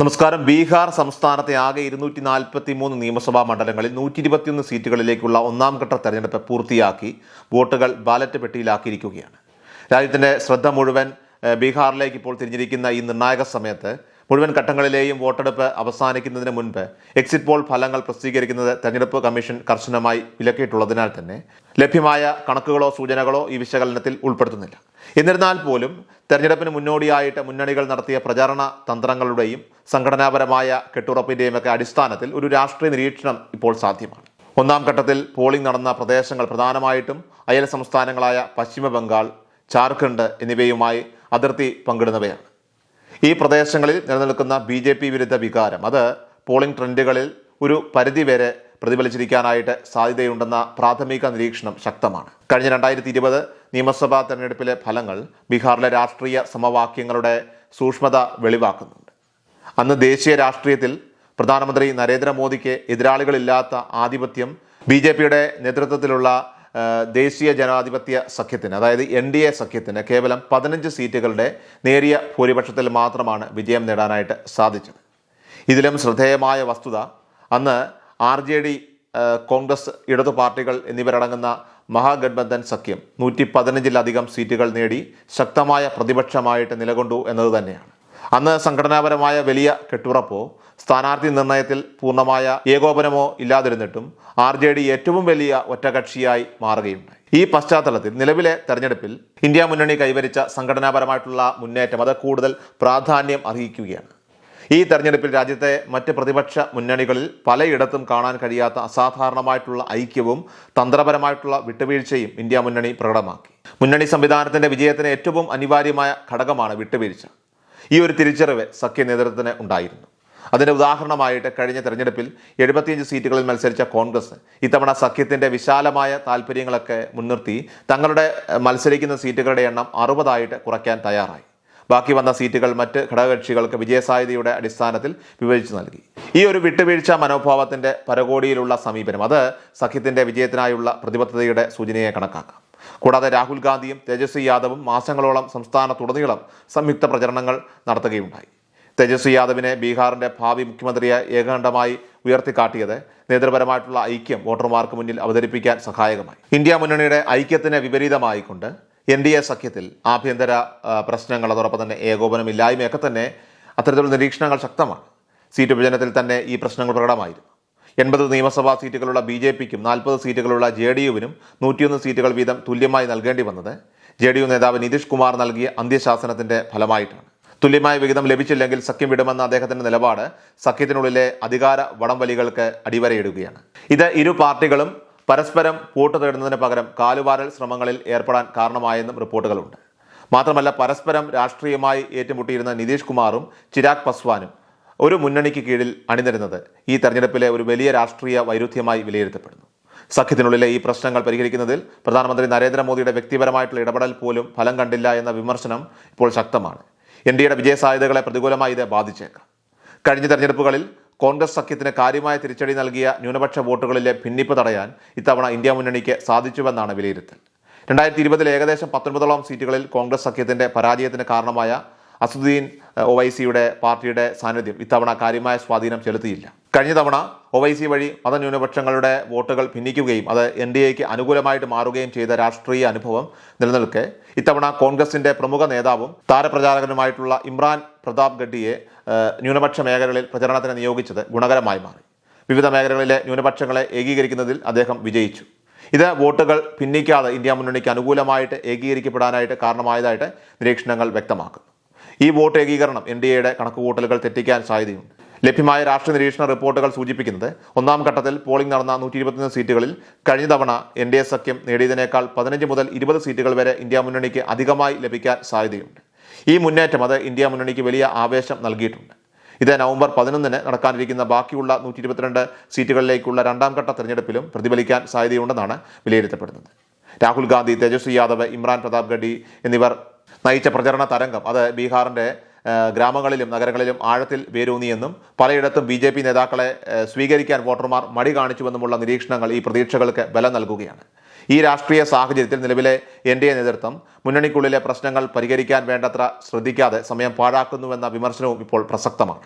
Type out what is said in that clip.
നമസ്കാരം. ബീഹാർ സംസ്ഥാനത്തെ ആകെ ഇരുന്നൂറ്റി നാൽപ്പത്തി മൂന്ന് നിയമസഭാ മണ്ഡലങ്ങളിൽ നൂറ്റി ഇരുപത്തിയൊന്ന് സീറ്റുകളിലേക്കുള്ള ഒന്നാം ഘട്ട തെരഞ്ഞെടുപ്പ് പൂർത്തിയാക്കി വോട്ടുകൾ ബാലറ്റ് പെട്ടിയിലാക്കിയിരിക്കുകയാണ്. രാജ്യത്തിന്റെ ശ്രദ്ധ മുഴുവൻ ബീഹാറിലേക്ക് ഇപ്പോൾ തിരിഞ്ഞിരിക്കുന്ന ഈ നിർണായക സമയത്ത് മുഴുവൻ ഘട്ടങ്ങളിലെയും വോട്ടെടുപ്പ് അവസാനിക്കുന്നതിന് മുൻപ് എക്സിറ്റ് പോൾ ഫലങ്ങൾ പ്രസിദ്ധീകരിക്കുന്നത് തെരഞ്ഞെടുപ്പ് കമ്മീഷൻ കർശനമായി വിലക്കിയിട്ടുള്ളതിനാൽ തന്നെ ലഭ്യമായ കണക്കുകളോ സൂചനകളോ ഈ വിശകലനത്തിൽ ഉൾപ്പെടുത്തുന്നില്ല. എന്നിരുന്നാൽ പോലും തെരഞ്ഞെടുപ്പിന് മുന്നോടിയായിട്ട് മുന്നണികൾ നടത്തിയ പ്രചാരണ തന്ത്രങ്ങളുടെയും സംഘടനാപരമായ കെട്ടുറപ്പിന്റെയും ഒക്കെ അടിസ്ഥാനത്തിൽ ഒരു രാഷ്ട്രീയ നിരീക്ഷണം ഇപ്പോൾ സാധ്യമാണ്. ഒന്നാം ഘട്ടത്തിൽ പോളിംഗ് നടന്ന പ്രദേശങ്ങൾ പ്രധാനമായിട്ടും അയൽ സംസ്ഥാനങ്ങളായ പശ്ചിമ ബംഗാൾ ജാർഖണ്ഡ് എന്നിവയുമായി അതിർത്തി പങ്കിടുന്നവയാണ്. ഈ പ്രദേശങ്ങളിൽ നിലനിൽക്കുന്ന ബി ജെ പി വിരുദ്ധ വികാരം അത് പോളിംഗ് ട്രെൻഡുകളിൽ ഒരു പരിധിവരെ പ്രതിഫലിച്ചിരിക്കാനായിട്ട് സാധ്യതയുണ്ടെന്ന പ്രാഥമിക നിരീക്ഷണം ശക്തമാണ്. കഴിഞ്ഞ രണ്ടായിരത്തി ഇരുപത് നിയമസഭാ തെരഞ്ഞെടുപ്പിലെ ഫലങ്ങൾ ബീഹാറിലെ രാഷ്ട്രീയ സമവാക്യങ്ങളുടെ സൂക്ഷ്മത വെളിവാക്കുന്നുണ്ട് അന്ന് ദേശീയ രാഷ്ട്രീയത്തിൽ പ്രധാനമന്ത്രി നരേന്ദ്രമോദിക്ക് എതിരാളികളില്ലാത്ത ആധിപത്യം ബി ജെ പിയുടെ നേതൃത്വത്തിലുള്ള ദേശീയ ജനാധിപത്യ സഖ്യത്തിന് അതായത് എൻ ഡി എ സഖ്യത്തിന് കേവലം പതിനഞ്ച് സീറ്റുകളുടെ നേരിയ ഭൂരിപക്ഷത്തിൽ മാത്രമാണ് വിജയം നേടാനായിട്ട് സാധിച്ചത്. ഇതിലും ശ്രദ്ധേയമായ വസ്തുത അന്ന് ആർ ജെ ഡി കോൺഗ്രസ് ഇടതു പാർട്ടികൾ എന്നിവരടങ്ങുന്ന മഹാഗഡ്ബന്ധൻ സഖ്യം നൂറ്റി പതിനഞ്ചിലധികം സീറ്റുകൾ നേടി ശക്തമായ പ്രതിപക്ഷമായിട്ട് നിലകൊണ്ടു എന്നത് തന്നെയാണ്. അന്ന് സംഘടനാപരമായ വലിയ കെട്ടുറപ്പോ സ്ഥാനാർത്ഥി നിർണയത്തിൽ പൂർണമായ ഏകോപനമോ ഇല്ലാതിരുന്നിട്ടും ആർ ജെ ഡി ഏറ്റവും വലിയ ഒറ്റകക്ഷിയായി മാറുകയുണ്ടായി. ഈ പശ്ചാത്തലത്തിൽ നിലവിലെ തെരഞ്ഞെടുപ്പിൽ ഇന്ത്യ മുന്നണി കൈവരിച്ച സംഘടനാപരമായിട്ടുള്ള മുന്നേറ്റം അത് കൂടുതൽ പ്രാധാന്യം അർഹിക്കുകയാണ്. ഈ തെരഞ്ഞെടുപ്പിൽ രാജ്യത്തെ മറ്റ് പ്രതിപക്ഷ മുന്നണികളിൽ പലയിടത്തും കാണാൻ കഴിയാത്ത അസാധാരണമായിട്ടുള്ള ഐക്യവും തന്ത്രപരമായിട്ടുള്ള വിട്ടുവീഴ്ചയും ഇന്ത്യ മുന്നണി പ്രകടമാക്കി. മുന്നണി സംവിധാനത്തിന്റെ വിജയത്തിന് ഏറ്റവും അനിവാര്യമായ ഘടകമാണ് വിട്ടുവീഴ്ച. ഈ ഒരു തിരിച്ചറിവ് സഖ്യ നേതൃത്വത്തിന് ഉണ്ടായിരുന്നു. അതിന്റെ ഉദാഹരണമായിട്ട് കഴിഞ്ഞ തെരഞ്ഞെടുപ്പിൽ എഴുപത്തിയഞ്ച് സീറ്റുകളിൽ മത്സരിച്ച കോൺഗ്രസ് ഇത്തവണ സഖ്യത്തിന്റെ വിശാലമായ താല്പര്യങ്ങളൊക്കെ മുൻനിർത്തി തങ്ങളുടെ മത്സരിക്കുന്ന സീറ്റുകളുടെ എണ്ണം അറുപതായിട്ട് കുറയ്ക്കാൻ തയ്യാറായി. ബാക്കി വന്ന സീറ്റുകൾ മറ്റ് ഘടകകക്ഷികൾക്ക് വിജയസാധ്യതയുടെ അടിസ്ഥാനത്തിൽ വിഭജിച്ചു നൽകി. ഈ ഒരു വിട്ടുവീഴ്ച മനോഭാവത്തിന്റെ പരകോടിയിലുള്ള സമീപനം അത് സഖ്യത്തിന്റെ വിജയത്തിനായുള്ള പ്രതിബദ്ധതയുടെ സൂചനയെ കണക്കാക്കാം. കൂടാതെ രാഹുൽ ഗാന്ധിയും തേജസ്വി യാദവും മാസങ്ങളോളം സംസ്ഥാനത്തുടനീളം സംയുക്ത പ്രചരണങ്ങൾ നടത്തുകയുണ്ടായി. തേജസ്വി യാദവിനെ ബീഹാറിന്റെ ഭാവി മുഖ്യമന്ത്രിയെ ഏകകണ്ഠമായി ഉയർത്തിക്കാട്ടിയത് നേതൃപരമായിട്ടുള്ള ഐക്യം വോട്ടർമാർക്ക് മുന്നിൽ അവതരിപ്പിക്കാൻ സഹായകമായി. ഇന്ത്യ മുന്നണിയുടെ ഐക്യത്തിന് വിപരീതമായിക്കൊണ്ട് എൻ ഡി എ സഖ്യത്തിൽ ആഭ്യന്തര പ്രശ്നങ്ങൾ അതോടൊപ്പം തന്നെ ഏകോപനമില്ലായ്മയൊക്കെ തന്നെ അത്തരത്തിലുള്ള നിരീക്ഷണങ്ങൾ ശക്തമാണ്. സീറ്റ് വിഭജനത്തിൽ തന്നെ ഈ പ്രശ്നങ്ങൾ പ്രകടമായിരുന്നു. എൺപത് നിയമസഭാ സീറ്റുകളുള്ള ബി ജെ പിക്കും നാൽപ്പത് സീറ്റുകളുള്ള ജെ ഡി യുവിനും നൂറ്റിയൊന്ന് സീറ്റുകൾ വീതം തുല്യമായി നൽകേണ്ടി വന്നത് ജെ ഡി യു നേതാവ് നിതീഷ് കുമാർ നൽകിയ അന്ത്യശാസനത്തിന്റെ ഫലമായിട്ടാണ്. തുല്യമായ വിഹിതം ലഭിച്ചില്ലെങ്കിൽ സഖ്യം വിടുമെന്ന അദ്ദേഹത്തിന്റെ നിലപാട് സഖ്യത്തിനുള്ളിലെ അധികാര വടംവലികൾക്ക് അടിവരയിടുകയാണ്. ഇത് ഇരു പാർട്ടികളും പരസ്പരം വോട്ട് തേടുന്നതിന് പകരം കാലുവാരൽ ശ്രമങ്ങളിൽ ഏർപ്പെടാൻ കാരണമായെന്നും റിപ്പോർട്ടുകളുണ്ട്. മാത്രമല്ല പരസ്പരം രാഷ്ട്രീയമായി ഏറ്റുമുട്ടിയിരുന്ന നിതീഷ് കുമാറും ചിരാഗ് പസ്വാനും ഒരു മുന്നണിക്ക് കീഴിൽ അണിനിരുന്നത് ഈ തെരഞ്ഞെടുപ്പിലെ ഒരു വലിയ രാഷ്ട്രീയ വൈരുദ്ധ്യമായി വിലയിരുത്തപ്പെടുന്നു. സഖ്യത്തിനുള്ളിലെ ഈ പ്രശ്നങ്ങൾ പരിഹരിക്കുന്നതിൽ പ്രധാനമന്ത്രി നരേന്ദ്രമോദിയുടെ വ്യക്തിപരമായിട്ടുള്ള ഇടപെടൽ പോലും ഫലം കണ്ടില്ല എന്ന വിമർശനം ഇപ്പോൾ ശക്തമാണ്. എൻ ഡി എയുടെ വിജയസാധ്യതകളെ പ്രതികൂലമായി ഇത് ബാധിച്ചേക്കാം. കഴിഞ്ഞ തെരഞ്ഞെടുപ്പുകളിൽ കോൺഗ്രസ് സഖ്യത്തിന് കാര്യമായ തിരിച്ചടി നൽകിയ ന്യൂനപക്ഷ വോട്ടുകളിലെ ഭിന്നിപ്പ് തടയാൻ ഇത്തവണ ഇന്ത്യ മുന്നണിക്ക് സാധിച്ചുവെന്നാണ് വിലയിരുത്തൽ. രണ്ടായിരത്തി ഇരുപതിൽ ഏകദേശം പത്തൊൻപതോളം സീറ്റുകളിൽ കോൺഗ്രസ് സഖ്യത്തിന്റെ പരാജയത്തിന് കാരണമായ അസുദ്ദീൻ ഒവൈസിയുടെ പാർട്ടിയുടെ സാന്നിധ്യം ഇത്തവണ കാര്യമായ സ്വാധീനം ചെലുത്തിയില്ല. കഴിഞ്ഞ തവണ ഒവൈസി വഴി മതന്യൂനപക്ഷങ്ങളുടെ വോട്ടുകൾ ഭിന്നിക്കുകയും അത് എൻ ഡി എക്ക് അനുകൂലമായിട്ട് മാറുകയും ചെയ്ത രാഷ്ട്രീയ അനുഭവം നിലനിൽക്കെ. ഇത്തവണ കോൺഗ്രസിന്റെ പ്രമുഖ നേതാവും താരപ്രചാരകനുമായിട്ടുള്ള ഇമ്രാൻ പ്രതാപ് ഗഡ്ഡിയെ ന്യൂനപക്ഷ മേഖലകളിൽ പ്രചരണത്തിന് നിയോഗിച്ചത് ഗുണകരമായി മാറി. വിവിധ മേഖലകളിലെ ന്യൂനപക്ഷങ്ങളെ ഏകീകരിക്കുന്നതിൽ അദ്ദേഹം വിജയിച്ചു. ഇത് വോട്ടുകൾ ഭിന്നിക്കാതെ ഇന്ത്യ മുന്നണിക്ക് അനുകൂലമായിട്ട് ഏകീകരിക്കപ്പെടാനായിട്ട് കാരണമായതായിട്ട് നിരീക്ഷണങ്ങൾ വ്യക്തമാക്കുന്നു. ഈ വോട്ട് ഏകീകരണം എൻ ഡി എയുടെ കണക്കുകൂട്ടലുകൾ തെറ്റിക്കാൻ സാധ്യതയുണ്ട്. ലഭ്യമായ രാഷ്ട്രീയ നിരീക്ഷണ റിപ്പോർട്ടുകൾ സൂചിപ്പിക്കുന്നത് ഒന്നാം ഘട്ടത്തിൽ പോളിംഗ് നടന്ന നൂറ്റി ഇരുപത്തിയൊന്ന് സീറ്റുകളിൽ കഴിഞ്ഞ തവണ എൻ ഡി എ സഖ്യം നേടിയതിനേക്കാൾ പതിനഞ്ച് മുതൽ ഇരുപത് സീറ്റുകൾ വരെ ഇന്ത്യ മുന്നണിക്ക് അധികമായി ലഭിക്കാൻ സാധ്യതയുണ്ട്. ഈ മുന്നേറ്റം അത് ഇന്ത്യ മുന്നണിക്ക് വലിയ ആവേശം നൽകിയിട്ടുണ്ട്. ഇത് നവംബർ പതിനൊന്നിന് നടക്കാനിരിക്കുന്ന ബാക്കിയുള്ള നൂറ്റി ഇരുപത്തിരണ്ട് സീറ്റുകളിലേക്കുള്ള രണ്ടാം ഘട്ട തെരഞ്ഞെടുപ്പിലും പ്രതിഫലിക്കാൻ സാധ്യതയുണ്ടെന്നാണ് വിലയിരുത്തപ്പെടുന്നത്. രാഹുൽ ഗാന്ധി തേജസ്വി യാദവ് ഇമ്രാൻ പ്രതാപ് ഗഡി എന്നിവർ നയിച്ച പ്രചരണ തരംഗം. അത് ബീഹാറിന്റെ ഗ്രാമങ്ങളിലും നഗരങ്ങളിലും ആഴത്തിൽ വേരൂന്നിയെന്നും പലയിടത്തും ബി ജെ പി നേതാക്കളെ സ്വീകരിക്കാൻ വോട്ടർമാർ മടി കാണിച്ചുവെന്നുമുള്ള നിരീക്ഷണങ്ങൾ ഈ പ്രതീക്ഷകൾക്ക് ബലം നൽകുകയാണ്. ഈ രാഷ്ട്രീയ സാഹചര്യത്തിൽ നിലവിലെ എൻ ഡി എ നേതൃത്വം മുന്നണിക്കുള്ളിലെ പ്രശ്നങ്ങൾ പരിഹരിക്കാൻ വേണ്ടത്ര ശ്രദ്ധിക്കാതെ സമയം പാഴാക്കുന്നുവെന്ന വിമർശനവും ഇപ്പോൾ പ്രസക്തമാണ്.